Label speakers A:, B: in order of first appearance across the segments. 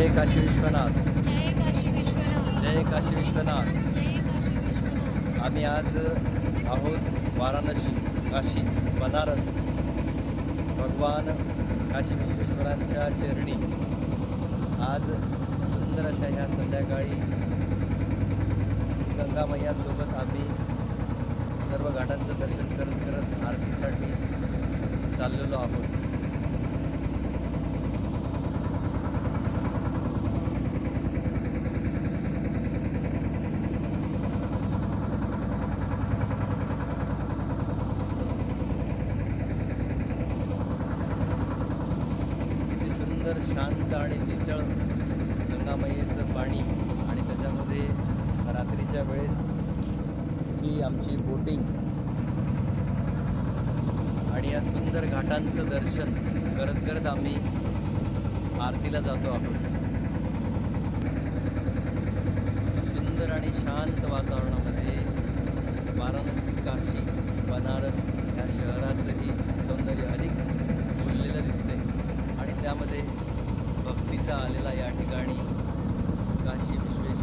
A: जय काशी विश्वनाथ.
B: जय काशी विश्वनाथ.
A: जय काशी विश्वनाथ.
B: जय काशी विश्वनाथ.
A: आम्ही आज आहोत वाराणसी काशी बनारस. भगवान काशी विश्वेश्वरांच्या चरणी. आज सुंदर अशा ह्या संध्याकाळी गंगामय्यासोबत आम्ही सर्व घाटांचं दर्शन करत करत आरतीसाठी चाललेलो आहोत किती सुंदर शुद्ध आणि नितळ गंगामयेचं पाणी आणि त्याच्यामध्ये रात्रीच्या वेळेस ही आमची बोटिंग आणि या सुंदर घाटांचं दर्शन करत करत आम्ही आरतीला जातो आहोत सुंदर आणि शांत वातावरणामध्ये वाराणसी काशी बनारस या शहराचे सौंदर्य अधिक फुललेलं दिसते आणि त्यामध्ये भक्तीचा आलेला या ठिकाणी काशी विश्वेश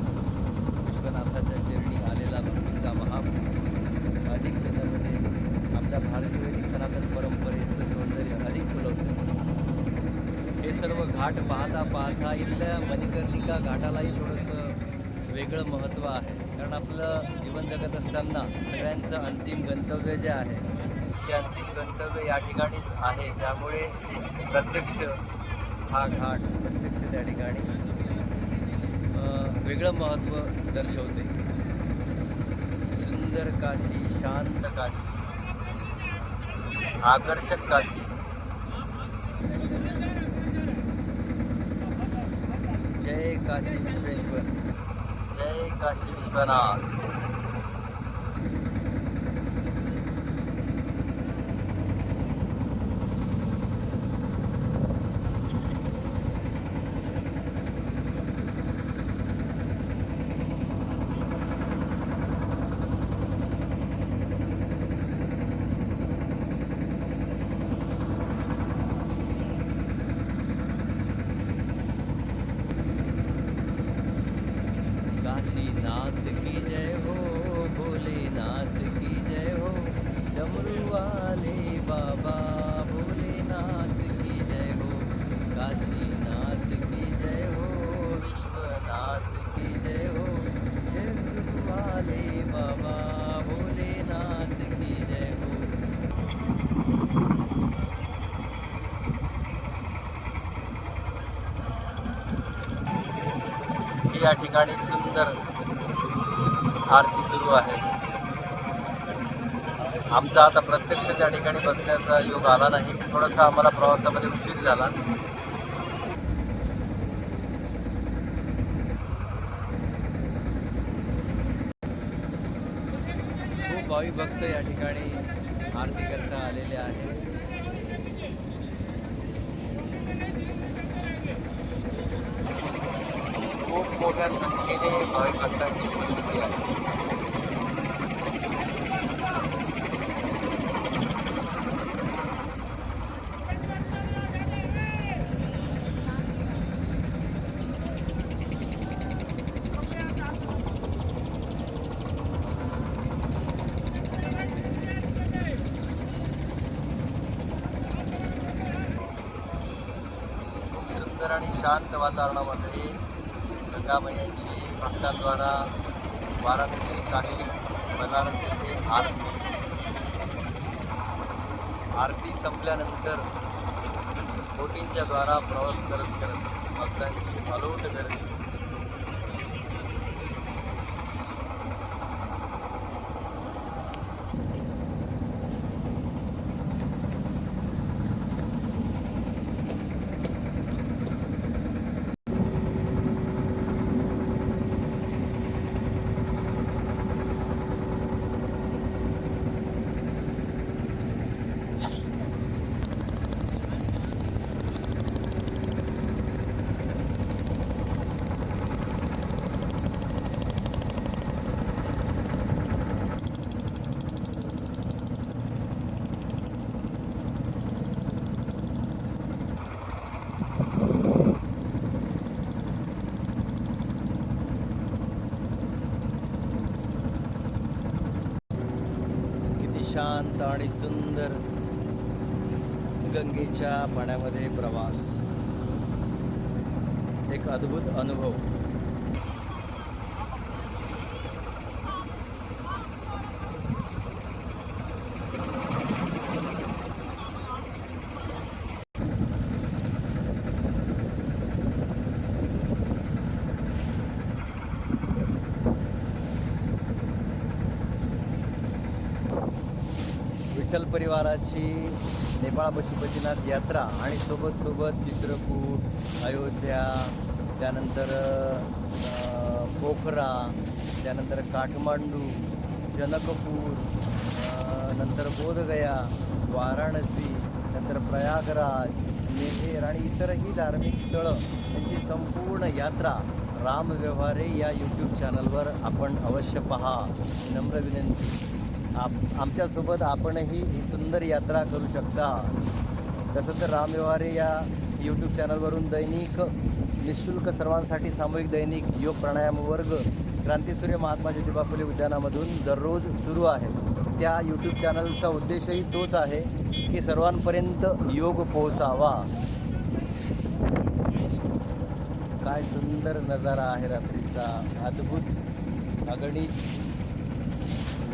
A: विश्वनाथाच्या चरणी आलेला भक्तीचा महापूर अधिक त्याच्यामध्ये आपल्या भारतीय वैदिक सनातन परंपरेचं सौंदर्य अधिक फुलवतं. हे सर्व घाट पाहता पाहता इथल्या मणिकर्णिका घाटालाही थोडंसं वेगळं महत्त्व आहे. कारण आपलं जीवन जगत असताना सगळ्यांचं अंतिम गंतव्य जे आहे ते अंतिम गंतव्य या ठिकाणीच आहे. त्यामुळे प्रत्यक्ष हा घाट प्रत्यक्ष त्या ठिकाणी वेगळं महत्त्व दर्शवते. सुंदर काशी शांत काशी. आकर्षक काशी जय काशी विश्वेश्वर जय काशी विश्वनाथ काशीनाथ की जय हो भोलेनाथ की जय हो डमरू वाले बाबा भोलेनाथ की जय हो काशीनाथ की जय हो विश्वनाथ की जय हो डमरू वाले बाबा भोलेनाथ की जय हो ही या ठिकाणी सुंदर आरती सुरू आहे. आमचा आता प्रत्यक्ष त्या ठिकाणी बसण्याचा योग आला नाही. थोडासा आम्हाला प्रवासामध्ये उशीर झाला. खूप भाविक भक्त या ठिकाणी आरती करता आलेले आहेत खूप मोठ्या संख्येने भाविक भक्तांची उपस्थिती आहे खूप सुंदर आणि शांत वातावरणामध्ये गंगामयाची भक्तांद्वारा वाराणसी काशी बनारस येथे आरती. आरती संपल्यानंतर बोटींच्या द्वारा प्रवास करत करत भक्तांची अलोट गर्दी. शांत आणि सुंदर गंगेच्या पाण्यामध्ये प्रवास. एक अद्भुत अनुभव. विठ्ठल परिवाराची नेपाळ पशुपतीनाथ यात्रा आणि सोबत सोबत चित्रकूट अयोध्या त्यानंतर पोखरा त्यानंतर काठमांडू जनकपूर नंतर बोधगया वाराणसी नंतर प्रयागराज मेहेर आणि इतरही धार्मिक स्थळं यांची संपूर्ण यात्रा राम व्यवहारे या यूट्यूब चॅनलवर आपण अवश्य पहा. नम्र विनंती. आप आमच्यासोबत आपणही ही सुंदर यात्रा करू शकता. तसं तर राम व्यवहारे या यूट्यूब चॅनलवरून दैनिक निशुल्क सर्वांसाठी सामूहिक दैनिक योग प्राणायाम वर्ग क्रांतीसूर्य महात्मा ज्योतिबा फुले उद्यानामधून दररोज सुरू आहे. त्या यूट्यूब चॅनलचा उद्देशही तोच आहे की सर्वांपर्यंत योग पोहोचावा. काय सुंदर नजारा आहे रात्रीचा. अद्भुत अगणित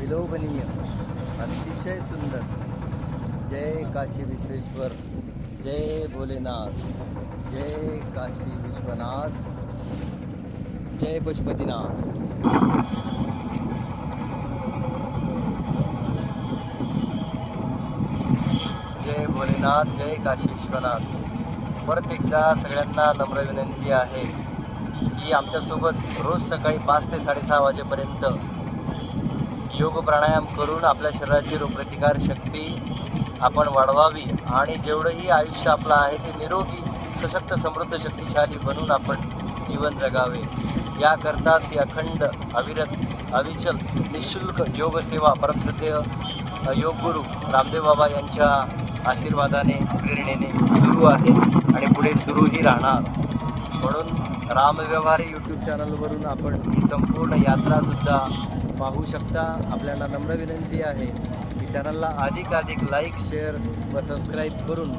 A: विलोभनीय अतिशय सुंदर. जय काशी विश्वेश्वर जय भोलेनाथ जय काशी विश्वनाथ जय पशुपतीनाथ जय भोलेनाथ जय काशी विश्वनाथ. परत एकदा सगळ्यांना नम्र विनंती आहे की आमच्यासोबत रोज सकाळी पाच ते साडेसहा वाजेपर्यंत योग प्राणायाम करून आपल्या शरीराची रोगप्रतिकार शक्ती आपण वाढवावी आणि जेवढंही आयुष्य आपलं आहे ते निरोगी सशक्त समृद्ध शक्तिशाली बनून आपण जीवन जगावे. याकरताच ही अखंड अविरत अविचल निशुल्क योगसेवा परमश्रद्धेय योगगुरू रामदेव बाबा यांच्या आशीर्वादाने प्रेरणेने सुरू आहे आणि पुढे सुरूही राहणार. म्हणून रामव्यवहारी यूट्यूब चॅनलवरून आपण ही संपूर्ण यात्रासुद्धा पाहू शकता. आपल्याला नम्र विनंती आहे की चॅनलला अधिकाधिक लाईक शेअर व सबस्क्राईब करून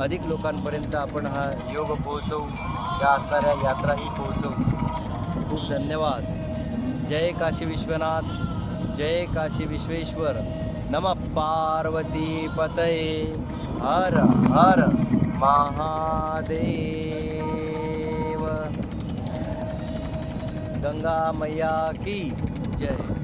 A: अधिक लोकांपर्यंत आपण हा योग पोहोचवू या असणाऱ्या यात्राही पोहोचवू. खूप धन्यवाद. जय काशी विश्वनाथ. जय काशी विश्वेश्वर. नम पार्वती पतये. हर हर महादेव. गंगा मैया की जय